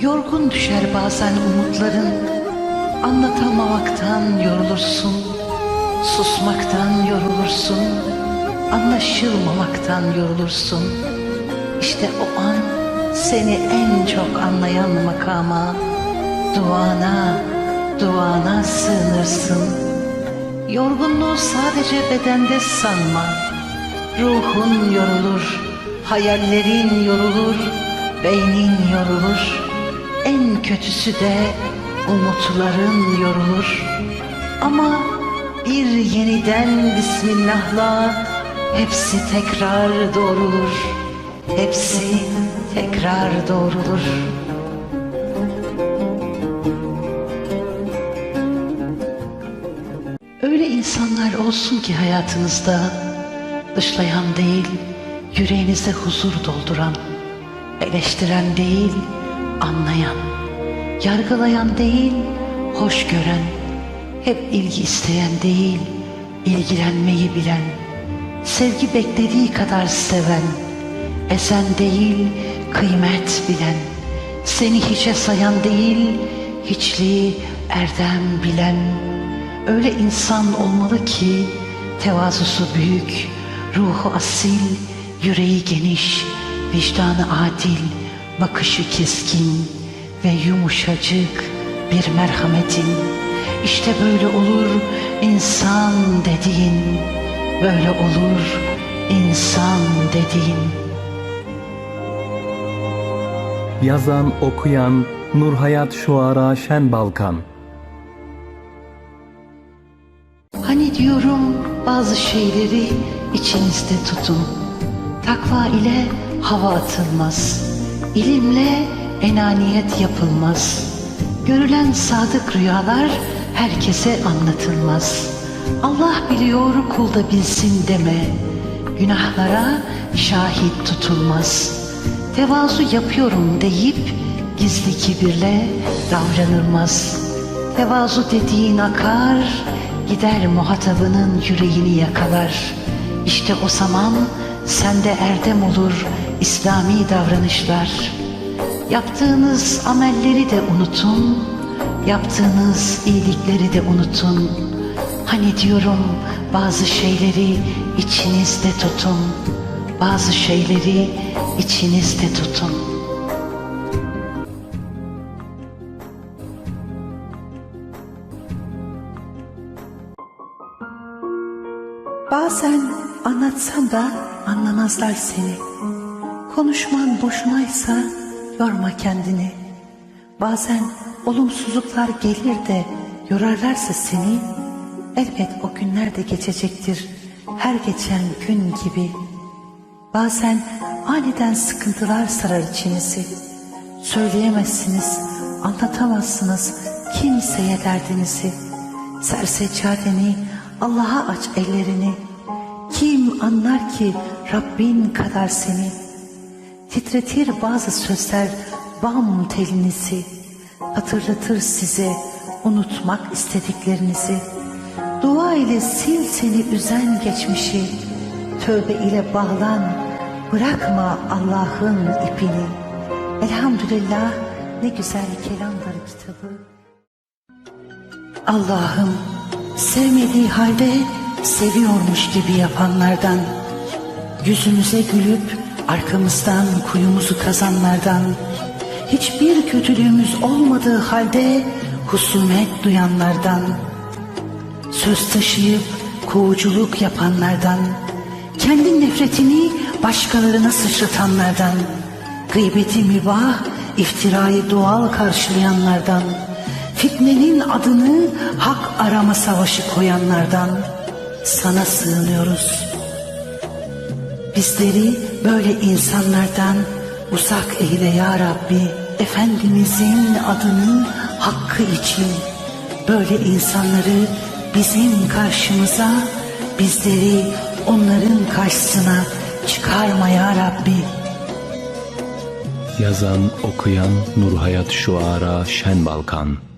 Yorgun düşer bazen umutların. Anlatamamaktan yorulursun. Susmaktan yorulursun. Anlaşılmamaktan yorulursun. İşte o an seni en çok anlayan makama Duana, duana sığınırsın. Yorgunluğu sadece bedende sanma. Ruhun yorulur, hayallerin yorulur, beynin yorulur. En kötüsü de umutların yorulur. Ama bir yeniden Bismillah'la hepsi tekrar doğrulur. Hepsi tekrar doğrulur. Öyle insanlar olsun ki hayatınızda dışlayan değil, yüreğinize huzur dolduran, eleştiren değil, anlayan, yargılayan değil, hoş gören, hep ilgi isteyen değil, ilgilenmeyi bilen, sevgi beklediği kadar seven, esen değil, kıymet bilen, seni hiçe sayan değil, hiçliği erdem bilen, öyle insan olmalı ki tevazusu büyük, ruhu asil, yüreği geniş, vicdanı adil, bakışı keskin ve yumuşacık bir merhametin. İşte böyle olur insan dediğin, böyle olur insan dediğin. Yazan, okuyan Nurhayat Şuara Şen Balkan Hani diyorum bazı şeyleri içinizde tutun. Takva ile hava atılmaz. İlimle enaniyet yapılmaz. Görülen sadık rüyalar herkese anlatılmaz. Allah biliyor kul da bilsin deme. Günahlara şahit tutulmaz. Tevazu yapıyorum deyip gizli kibirle davranılmaz. Tevazu dediğin akar, gider muhatabının yüreğini yakalar. İşte o zaman sende erdem olur İslami davranışlar. Yaptığınız amelleri de unutun, yaptığınız iyilikleri de unutun. Hani diyorum bazı şeyleri içinizde tutun, bazı şeyleri içinizde tutun. Bazen anlatsan da anlamazlar seni. Konuşman boşunaysa yorma kendini. Bazen olumsuzluklar gelir de yorarlarsa seni. Elbet o günler de geçecektir her geçen gün gibi. Bazen aniden sıkıntılar sarar içinizi. Söyleyemezsiniz, anlatamazsınız kimseye derdinizi. Serseccadeni Allah'a aç ellerini. Kim anlar ki Rabbin kadar seni? Titretir bazı sözler bam telinizi. Hatırlatır size unutmak istediklerinizi. Dua ile sil seni üzen geçmişi. Tövbe ile bağlan, bırakma Allah'ın ipini. Elhamdülillah ne güzel kelamdır kitabı. Allah'ım sevmediği halde seviyormuş gibi yapanlardan, yüzümüze gülüp arkamızdan kuyumuzu kazanlardan, hiçbir kötülüğümüz olmadığı halde husumet duyanlardan, söz taşıyıp kovuculuk yapanlardan, kendi nefretini başkalarına sıçratanlardan, gıybeti mübah, iftirayı doğal karşılayanlardan, fitnenin adını hak arama savaşı koyanlardan sana sığınıyoruz. Bizleri böyle insanlardan uzak eyle ya Rabbi. Efendimizin adının hakkı için böyle insanları bizim karşımıza, bizleri onların karşısına çıkarma ya Rabbi. Yazan, okuyan Nurhayat Şuara Şen Balkan